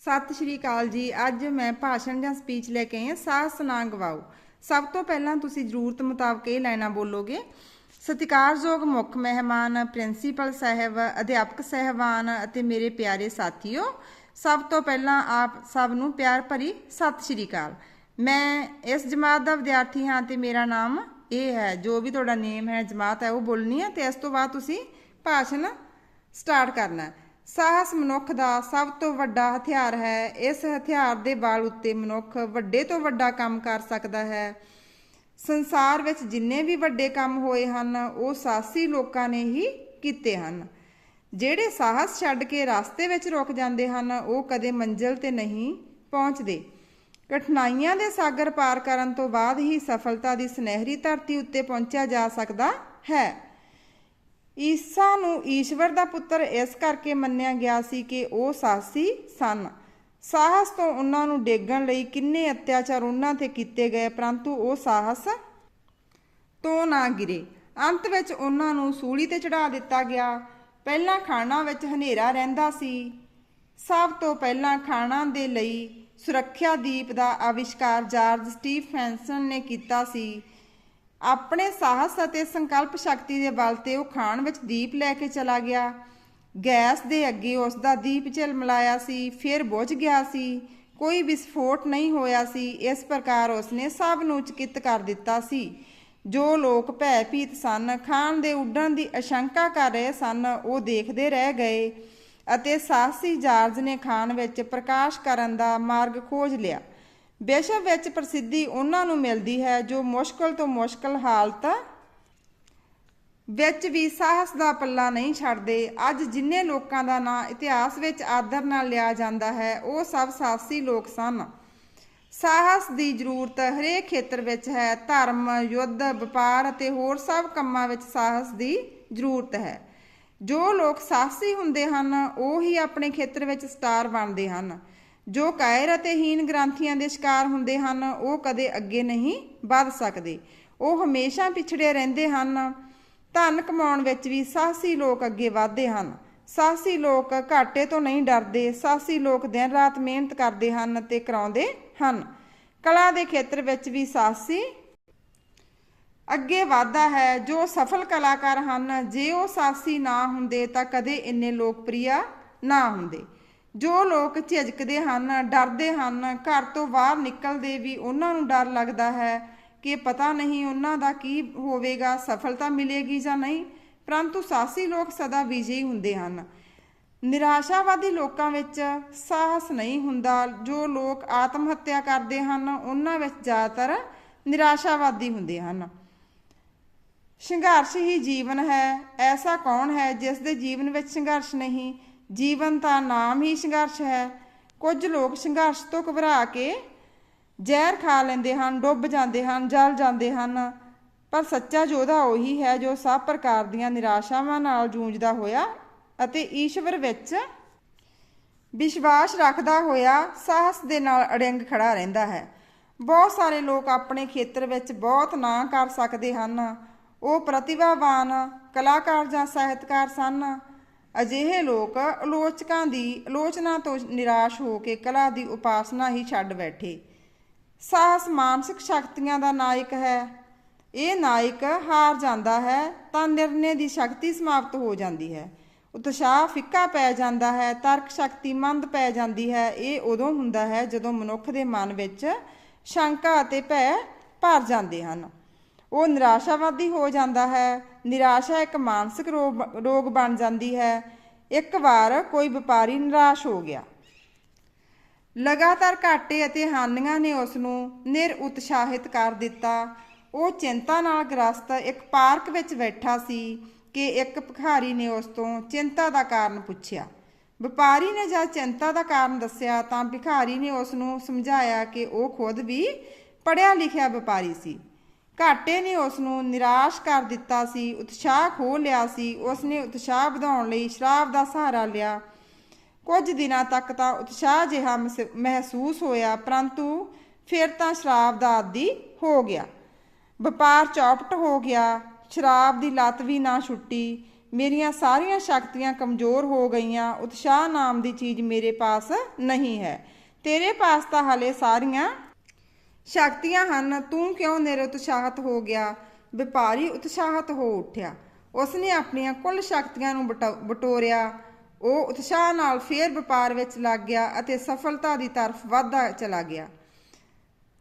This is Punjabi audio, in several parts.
ਸਤਿ ਸ਼੍ਰੀ ਅਕਾਲ ਜੀ। ਅੱਜ ਮੈਂ ਭਾਸ਼ਣ ਜਾਂ ਸਪੀਚ ਲੈ ਕੇ ਆਈ ਹਾਂ ਸਾਹਸ ਨਾ ਗਵਾਓ ਸਭ ਤੋਂ ਪਹਿਲਾਂ ਤੁਸੀਂ ਜ਼ਰੂਰਤ ਮੁਤਾਬਕ ਇਹ ਲਾਈਨਾਂ ਬੋਲੋਗੇ। ਸਤਿਕਾਰਯੋਗ ਮੁੱਖ ਮਹਿਮਾਨ, ਪ੍ਰਿੰਸੀਪਲ ਸਾਹਿਬ, ਅਧਿਆਪਕ ਸਹਿਬਾਨ ਅਤੇ ਮੇਰੇ ਪਿਆਰੇ ਸਾਥੀਓ, ਸਭ ਤੋਂ ਪਹਿਲਾਂ ਆਪ ਸਭ ਨੂੰ ਪਿਆਰ ਭਰੀ ਸਤਿ ਸ਼੍ਰੀ ਅਕਾਲ। ਮੈਂ ਇਸ ਜਮਾਤ ਦਾ ਵਿਦਿਆਰਥੀ ਹਾਂ ਤੇ ਮੇਰਾ ਨਾਮ ਇਹ ਹੈ, ਜੋ ਵੀ ਤੁਹਾਡਾ ਨੇਮ ਹੈ, ਜਮਾਤ ਹੈ, ਉਹ ਬੋਲਣੀ ਹੈ ਤੇ ਇਸ ਤੋਂ ਬਾਅਦ ਤੁਸੀਂ ਭਾਸ਼ਣ ਸਟਾਰਟ ਕਰਨਾ ਹੈ। ਸਾਹਸ ਮਨੁੱਖ ਦਾ ਸਭ ਤੋਂ ਵੱਡਾ ਹਥਿਆਰ ਹੈ। ਇਸ ਹਥਿਆਰ ਦੇ ਬਲ ਉੱਤੇ ਮਨੁੱਖ ਵੱਡੇ ਤੋਂ ਵੱਡਾ ਕੰਮ ਕਰ ਸਕਦਾ ਹੈ। ਸੰਸਾਰ ਵਿੱਚ ਜਿੰਨੇ ਵੀ ਵੱਡੇ ਕੰਮ ਹੋਏ ਹਨ, ਉਹ ਸਾਹਸੀ ਲੋਕਾਂ ਨੇ ਹੀ ਕੀਤੇ ਹਨ। ਜਿਹੜੇ ਸਾਹਸ ਛੱਡ ਕੇ ਰਸਤੇ ਵਿੱਚ ਰੁਕ ਜਾਂਦੇ ਹਨ, ਉਹ ਕਦੇ ਮੰਜ਼ਿਲ ਤੇ ਨਹੀਂ ਪਹੁੰਚਦੇ। ਕਠਿਨਾਈਆਂ ਦੇ ਸਾਗਰ ਪਾਰ ਕਰਨ ਤੋਂ ਬਾਅਦ ਹੀ ਸਫਲਤਾ ਦੀ ਸੁਨਹਿਰੀ ਧਰਤੀ ਉੱਤੇ ਪਹੁੰਚਿਆ ਜਾ ਸਕਦਾ ਹੈ। ਈਸਾ ਨੂੰ ਈਸ਼ਵਰ ਦਾ ਪੁੱਤਰ ਇਸ ਕਰਕੇ ਮੰਨਿਆ ਗਿਆ ਸੀ ਕਿ ਉਹ ਸਾਹਸੀ ਸਨ। ਸਾਹਸ ਤੋਂ ਉਹਨਾਂ ਨੂੰ ਡੇਗਣ ਲਈ ਕਿੰਨੇ ਅਤਿਆਚਾਰ ਉਹਨਾਂ ਤੇ ਕੀਤੇ ਗਏ, ਪਰੰਤੂ ਉਹ ਸਾਹਸ ਤੋਂ ਨਾ ਗਿਰੇ। ਅੰਤ ਵਿੱਚ ਉਹਨਾਂ ਨੂੰ ਸੂਲੀ ਤੇ ਚੜਾ ਦਿੱਤਾ ਗਿਆ। ਪਹਿਲਾਂ ਖਾਣਾ ਵਿੱਚ ਹਨੇਰਾ ਰਹਿੰਦਾ ਸੀ। ਸਭ ਤੋਂ ਪਹਿਲਾਂ ਖਾਣਾ ਦੇ ਲਈ ਸੁਰੱਖਿਆ ਦੀਪ ਦਾ ਆਵਿਸ਼ਕਾਰ ਜਾਰਜ ਸਟੀਫੈਂਸਨ ਨੇ ਕੀਤਾ ਸੀ। ਆਪਣੇ ਸਾਹਸ ਅਤੇ ਸੰਕਲਪ ਸ਼ਕਤੀ ਦੇ ਬਲ ਤੇ ਉਹ ਖਾਣ ਵਿੱਚ ਦੀਪ ਲੈ ਕੇ ਚਲਾ ਗਿਆ। ਗੈਸ ਦੇ ਅੱਗੇ ਉਸ ਦਾ ਦੀਪ ਝਲਮਲਾਇਆ ਸੀ, ਫਿਰ ਬੁਝ ਗਿਆ ਸੀ। ਕੋਈ ਵਿਸਫੋਟ ਨਹੀਂ ਹੋਇਆ ਸੀ। ਇਸ ਪ੍ਰਕਾਰ ਉਸਨੇ ਸਭ ਨੂੰ ਚਕਿਤ ਕਰ ਦਿੱਤਾ ਸੀ। ਜੋ ਲੋਕ ਭੈਭੀਤ ਸਨ ਖਾਨ ਦੇ ਉੱਡਣ ਦੀ ਆਸ਼ੰਕਾ ਕਰ ਰਹੇ ਸਨ, ਉਹ ਦੇਖਦੇ ਰਹਿ ਗਏ ਅਤੇ ਸਾਹਸੀ ਜਾਰਜ ਨੇ ਖਾਨ ਵਿੱਚ ਪ੍ਰਕਾਸ਼ ਕਰਨ ਦਾ ਮਾਰਗ ਖੋਜ ਲਿਆ। ਵਿਸ਼ਵ ਵਿੱਚ ਪ੍ਰਸਿੱਧੀ ਉਹਨਾਂ ਨੂੰ ਮਿਲਦੀ ਹੈ ਜੋ ਮੁਸ਼ਕਲ ਤੋਂ ਮੁਸ਼ਕਲ ਹਾਲਤ ਵਿੱਚ ਵੀ ਸਾਹਸ ਦਾ ਪੱਲਾ ਨਹੀਂ ਛੱਡਦੇ। ਅੱਜ ਜਿੰਨੇ ਲੋਕਾਂ ਦਾ ਨਾਂ ਇਤਿਹਾਸ ਵਿੱਚ ਆਦਰ ਨਾਲ ਲਿਆ ਜਾਂਦਾ ਹੈ, ਉਹ ਸਭ ਸਾਹਸੀ ਲੋਕ ਸਨ। ਸਾਹਸ ਦੀ ਜ਼ਰੂਰਤ ਹਰੇਕ ਖੇਤਰ ਵਿੱਚ ਹੈ। ਧਰਮ, ਯੁੱਧ, ਵਪਾਰ ਅਤੇ ਹੋਰ ਸਭ ਕੰਮਾਂ ਵਿੱਚ ਸਾਹਸ ਦੀ ਜ਼ਰੂਰਤ ਹੈ। ਜੋ ਲੋਕ ਸਾਹਸੀ ਹੁੰਦੇ ਹਨ, ਉਹ ਹੀ ਆਪਣੇ ਖੇਤਰ ਵਿੱਚ ਸਟਾਰ ਬਣਦੇ ਹਨ। ਜੋ ਕਾਇਰ ਅਤੇ ਹੀਨ ਗ੍ਰੰਥੀਆਂ ਦੇ ਸ਼ਿਕਾਰ ਹੁੰਦੇ ਹਨ, ਉਹ ਕਦੇ ਅੱਗੇ ਨਹੀਂ ਵੱਧ ਸਕਦੇ। ਉਹ ਹਮੇਸ਼ਾ ਪਿਛੜੇ ਰਹਿੰਦੇ ਹਨ। ਧਨ ਕਮਾਉਣ ਵਿੱਚ ਵੀ ਸਾਹਸੀ ਲੋਕ ਅੱਗੇ ਵਧਦੇ ਹਨ। ਸਾਹਸੀ ਲੋਕ ਘਾਟੇ ਤੋਂ ਨਹੀਂ ਡਰਦੇ। ਸਾਹਸੀ ਲੋਕ ਦਿਨ ਰਾਤ ਮਿਹਨਤ ਕਰਦੇ ਹਨ ਤੇ ਕਰਾਉਂਦੇ ਹਨ। ਕਲਾ ਦੇ ਖੇਤਰ ਵਿੱਚ ਵੀ ਸਾਹਸੀ ਅੱਗੇ ਵਧਦਾ ਹੈ। ਜੋ ਸਫਲ ਕਲਾਕਾਰ ਹਨ, ਜੇ ਉਹ ਸਾਹਸੀ ਨਾ ਹੁੰਦੇ ਤਾਂ ਕਦੇ ਇੰਨੇ ਲੋਕਪ੍ਰਿਯ ਨਾ ਹੁੰਦੇ। ਜੋ ਲੋਕ ਝਿਜਕਦੇ ਹਨ, ਡਰਦੇ ਹਨ, ਘਰ ਤੋਂ ਬਾਹਰ ਨਿਕਲਦੇ ਵੀ ਉਹਨਾਂ ਨੂੰ ਡਰ ਲੱਗਦਾ ਹੈ ਕਿ ਪਤਾ ਨਹੀਂ ਉਹਨਾਂ ਦਾ ਕੀ ਹੋਵੇਗਾ, ਸਫਲਤਾ ਮਿਲੇਗੀ ਜਾਂ ਨਹੀਂ। ਪਰੰਤੂ ਸਾਹਸੀ ਲੋਕ ਸਦਾ ਵਿਜੇਈ ਹੁੰਦੇ ਹਨ। ਨਿਰਾਸ਼ਾਵਾਦੀ ਲੋਕਾਂ ਵਿੱਚ ਸਾਹਸ ਨਹੀਂ ਹੁੰਦਾ। ਜੋ ਲੋਕ ਆਤਮ ਹੱਤਿਆ ਕਰਦੇ ਹਨ, ਉਹਨਾਂ ਵਿੱਚ ਜ਼ਿਆਦਾਤਰ ਨਿਰਾਸ਼ਾਵਾਦੀ ਹੁੰਦੇ ਹਨ। ਸੰਘਰਸ਼ ਹੀ ਜੀਵਨ ਹੈ। ਐਸਾ ਕੌਣ ਹੈ ਜਿਸ ਦੇ ਜੀਵਨ ਵਿੱਚ ਸੰਘਰਸ਼ ਨਹੀਂ? ਜੀਵਨ ਦਾ ਨਾਮ ਹੀ ਸੰਘਰਸ਼ ਹੈ। ਕੁਝ ਲੋਕ ਸੰਘਰਸ਼ ਤੋਂ ਘਬਰਾ ਕੇ ਜ਼ਹਿਰ ਖਾ ਲੈਂਦੇ ਹਨ, ਡੁੱਬ ਜਾਂਦੇ ਹਨ, ਜਲ ਜਾਂਦੇ ਹਨ। ਪਰ ਸੱਚਾ ਯੋਧਾ ਉਹੀ ਹੈ ਜੋ ਸਭ ਪ੍ਰਕਾਰ ਦੀਆਂ ਨਿਰਾਸ਼ਾਵਾਂ ਨਾਲ ਜੂਝਦਾ ਹੋਇਆ ਅਤੇ ਈਸ਼ਵਰ ਵਿੱਚ ਵਿਸ਼ਵਾਸ ਰੱਖਦਾ ਹੋਇਆ ਸਾਹਸ ਦੇ ਨਾਲ ਅੜਿੰਗ ਖੜਾ ਰਹਿੰਦਾ ਹੈ। ਬਹੁਤ ਸਾਰੇ ਲੋਕ ਆਪਣੇ ਖੇਤਰ ਵਿੱਚ ਬਹੁਤ ਨਾਂ ਕਰ ਸਕਦੇ ਹਨ। ਉਹ ਪ੍ਰਤਿਭਾਵਾਨ ਕਲਾਕਾਰ ਜਾਂ ਸਾਹਿਤਕਾਰ ਸਨ। ਅਜਿਹੇ ਲੋਕ ਆਲੋਚਕਾਂ ਦੀ ਆਲੋਚਨਾ ਤੋਂ ਨਿਰਾਸ਼ ਹੋ ਕੇ ਕਲਾ ਦੀ ਉਪਾਸਨਾ ਹੀ ਛੱਡ ਬੈਠੇ। ਸਾਹਸ ਮਾਨਸਿਕ ਸ਼ਕਤੀਆਂ ਦਾ ਨਾਇਕ ਹੈ। ਇਹ ਨਾਇਕ ਹਾਰ ਜਾਂਦਾ ਹੈ ਤਾਂ ਨਿਰਣੇ ਦੀ ਸ਼ਕਤੀ ਸਮਾਪਤ ਹੋ ਜਾਂਦੀ ਹੈ। ਉਤਸ਼ਾਹ ਫਿੱਕਾ ਪੈ ਜਾਂਦਾ ਹੈ, ਤਰਕ ਸ਼ਕਤੀ ਮੰਦ ਪੈ ਜਾਂਦੀ ਹੈ। ਇਹ ਉਦੋਂ ਹੁੰਦਾ ਹੈ ਜਦੋਂ ਮਨੁੱਖ ਦੇ ਮਨ ਵਿੱਚ ਸ਼ੰਕਾ ਅਤੇ ਭੈ ਭਰ ਜਾਂਦੇ ਹਨ। ਉਹ ਨਿਰਾਸ਼ਾਵਾਦੀ ਹੋ ਜਾਂਦਾ ਹੈ, ਨਿਰਾਸ਼ਾ ਇੱਕ ਮਾਨਸਿਕ ਰੋਗ ਬਣ ਜਾਂਦੀ ਹੈ। ਇੱਕ ਵਾਰ ਕੋਈ ਵਪਾਰੀ ਨਿਰਾਸ਼ ਹੋ ਗਿਆ। ਲਗਾਤਾਰ ਘਾਟੇ ਅਤੇ ਹਾਨੀਆਂ ਨੇ ਉਸ ਨੂੰ ਨਿਰ ਉਤਸ਼ਾਹਿਤ ਕਰ ਦਿੱਤਾ। ਉਹ ਚਿੰਤਾ ਨਾਲ ਗ੍ਰਸਤ ਇੱਕ ਪਾਰਕ ਵਿੱਚ ਬੈਠਾ ਸੀ ਕਿ ਇੱਕ ਭਿਖਾਰੀ ਨੇ ਉਸ ਤੋਂ ਚਿੰਤਾ ਦਾ ਕਾਰਨ ਪੁੱਛਿਆ। ਵਪਾਰੀ ਨੇ ਜਦ ਚਿੰਤਾ ਦਾ ਕਾਰਨ ਦੱਸਿਆ ਤਾਂ ਭਿਖਾਰੀ ਨੇ ਉਸ ਨੂੰ ਸਮਝਾਇਆ ਕਿ ਉਹ ਖੁਦ ਵੀ ਪੜਿਆ ਲਿਖਿਆ ਵਪਾਰੀ ਸੀ। ਘਾਟੇ ਨੇ ਉਸ ਨੂੰ ਨਿਰਾਸ਼ ਕਰ ਦਿੱਤਾ ਸੀ, ਉਤਸ਼ਾਹ ਖੋ ਲਿਆ ਸੀ। ਉਸ ਨੇ ਉਤਸ਼ਾਹ ਵਧਾਉਣ ਲਈ ਸ਼ਰਾਬ ਦਾ ਸਹਾਰਾ ਲਿਆ। ਕੁਝ ਦਿਨਾਂ ਤੱਕ ਤਾਂ ਉਤਸ਼ਾਹ ਜਿਹਾ ਮਸ- ਮਹਿਸੂਸ ਹੋਇਆ, ਪਰੰਤੂ ਫਿਰ ਤਾਂ ਸ਼ਰਾਬ ਦਾ ਆਦੀ ਹੋ ਗਿਆ। ਵਪਾਰ ਚੌਪਟ ਹੋ ਗਿਆ। ਸ਼ਰਾਬ ਦੀ ਲਤ ਵੀ ਨਾ ਛੁੱਟੀ। ਮੇਰੀਆਂ ਸਾਰੀਆਂ ਸ਼ਕਤੀਆਂ ਕਮਜ਼ੋਰ ਹੋ ਗਈਆਂ। ਉਤਸ਼ਾਹ ਨਾਮ ਦੀ ਚੀਜ਼ ਮੇਰੇ ਪਾਸ ਨਹੀਂ ਹੈ। ਤੇਰੇ ਪਾਸ ਤਾਂ ਹਲੇ ਸਾਰੀਆਂ ਸ਼ਕਤੀਆਂ ਹਨ, ਤੂੰ ਕਿਉਂ ਨਿਰਉਤਸ਼ਾਹਤ ਹੋ ਗਿਆ? ਵਪਾਰੀ ਉਤਸ਼ਾਹਤ ਹੋ ਉੱਠਿਆ। ਉਸਨੇ ਆਪਣੀਆਂ ਕੁੱਲ ਸ਼ਕਤੀਆਂ ਨੂੰ ਬਟੋ- ਬਟੋਰਿਆ। ਉਹ ਉਤਸ਼ਾਹ ਨਾਲ ਫੇਰ ਵਪਾਰ ਵਿੱਚ ਲੱਗ ਗਿਆ ਅਤੇ ਸਫਲਤਾ ਦੀ ਤਰਫ ਵਧਦਾ ਚਲਾ ਗਿਆ।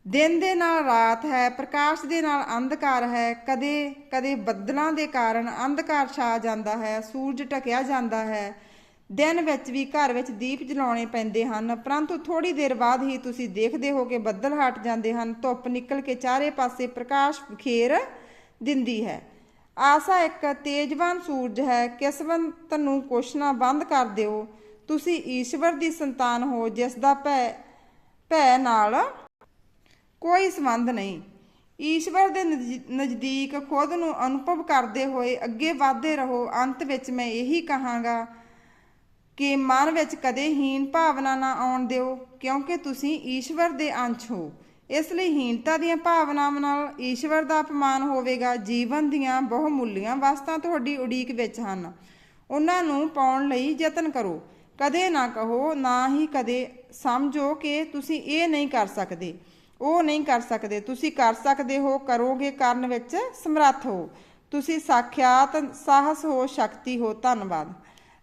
ਦਿਨ ਦੇ ਨਾਲ ਰਾਤ ਹੈ, ਪ੍ਰਕਾਸ਼ ਦੇ ਨਾਲ ਅੰਧਕਾਰ ਹੈ। ਕਦੇ ਕਦੇ ਬੱਦਲਾਂ ਦੇ ਕਾਰਨ ਅੰਧਕਾਰ ਛਾ ਜਾਂਦਾ ਹੈ, ਸੂਰਜ ਢਕਿਆ ਜਾਂਦਾ ਹੈ। ਦਿਨ ਵਿੱਚ ਵੀ ਘਰ ਵਿੱਚ ਦੀਪ ਜਲਾਉਣੇ ਪੈਂਦੇ ਹਨ, ਪਰੰਤੂ ਥੋੜੀ ਦੇਰ ਬਾਅਦ ਹੀ ਤੁਸੀਂ ਦੇਖਦੇ ਹੋ ਕਿ ਬੱਦਲ ਹਟ ਜਾਂਦੇ ਹਨ, ਧੁੱਪ ਨਿਕਲ ਕੇ ਚਾਰੇ ਪਾਸੇ ਪ੍ਰਕਾਸ਼ ਖੇਰ ਦਿੰਦੀ ਹੈ। ਆਸਾ ਇੱਕ ਤੇਜਵਾਨ ਸੂਰਜ ਹੈ, ਕਿਸਮਤ ਨੂੰ ਕੋਸ਼ਣਾ ਬੰਦ ਕਰ ਦਿਓ। ਤੁਸੀਂ ਈਸ਼ਵਰ ਦੀ ਸੰਤਾਨ ਹੋ, ਜਿਸ ਦਾ ਭੈ ਭੈ ਨਾਲ ਕੋਈ ਸੰਬੰਧ ਨਹੀਂ। ਈਸ਼ਵਰ ਦੇ ਨਜ਼- ਨਜ਼ਦੀਕ ਖੁਦ ਨੂੰ ਅਨੁਭਵ ਕਰਦੇ ਹੋਏ ਅੱਗੇ ਵਧਦੇ ਰਹੋ। ਅੰਤ ਵਿੱਚ ਮੈਂ ਇਹੀ ਕਹਾਂਗਾ ਕਿ ਮਨ ਵਿੱਚ ਕਦੇ ਹੀਨ ਭਾਵਨਾ ਨਾ ਆਉਣ ਦਿਓ, ਕਿਉਂਕਿ ਤੁਸੀਂ ਈਸ਼ਵਰ ਦੇ ਅੰਸ਼ ਹੋ। ਇਸ ਲਈ ਹੀਨਤਾ ਦੀਆਂ ਭਾਵਨਾਵਾਂ ਨਾਲ ਈਸ਼ਵਰ ਦਾ ਅਪਮਾਨ ਹੋਵੇਗਾ। ਜੀਵਨ ਦੀਆਂ ਬਹੁਮੁੱਲੀਆਂ ਵਸਤਾਂ ਤੁਹਾਡੀ ਉਡੀਕ ਵਿੱਚ ਹਨ। ਉਹਨਾਂ ਨੂੰ ਪਾਉਣ ਲਈ ਯਤਨ ਕਰੋ। ਕਦੇ ਨਾ ਕਹੋ, ਨਾ ਹੀ ਕਦੇ ਸਮਝੋ ਕਿ ਤੁਸੀਂ ਇਹ ਨਹੀਂ ਕਰ ਸਕਦੇ, ਉਹ ਨਹੀਂ ਕਰ ਸਕਦੇ। ਤੁਸੀਂ ਕਰ ਸਕਦੇ ਹੋ, ਕਰੋਗੇ, ਕਰਨ ਵਿੱਚ ਸਮਰੱਥ ਹੋ। ਤੁਸੀਂ ਸਾਖਿਆਤ, ਸਾਹਸ ਹੋ, ਸ਼ਕਤੀ ਹੋ। ਧੰਨਵਾਦ।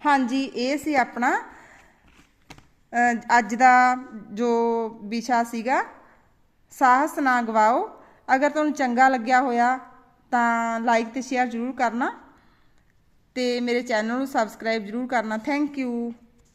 ਹਾਂਜੀ, ਇਹ ਸੀ ਆਪਣਾ ਅੱਜ ਦਾ ਜੋ ਵਿਸ਼ਾ ਸੀਗਾ, ਸਾਹਸ ਨਾ ਗਵਾਓ। ਅਗਰ ਤੁਹਾਨੂੰ ਚੰਗਾ ਲੱਗਿਆ ਹੋਇਆ ਤਾਂ ਲਾਈਕ ਤੇ ਸ਼ੇਅਰ ਜ਼ਰੂਰ ਕਰਨਾ ਤੇ ਮੇਰੇ ਚੈਨਲ ਨੂੰ ਸਬਸਕ੍ਰਾਈਬ ਜ਼ਰੂਰ ਕਰਨਾ। Thank you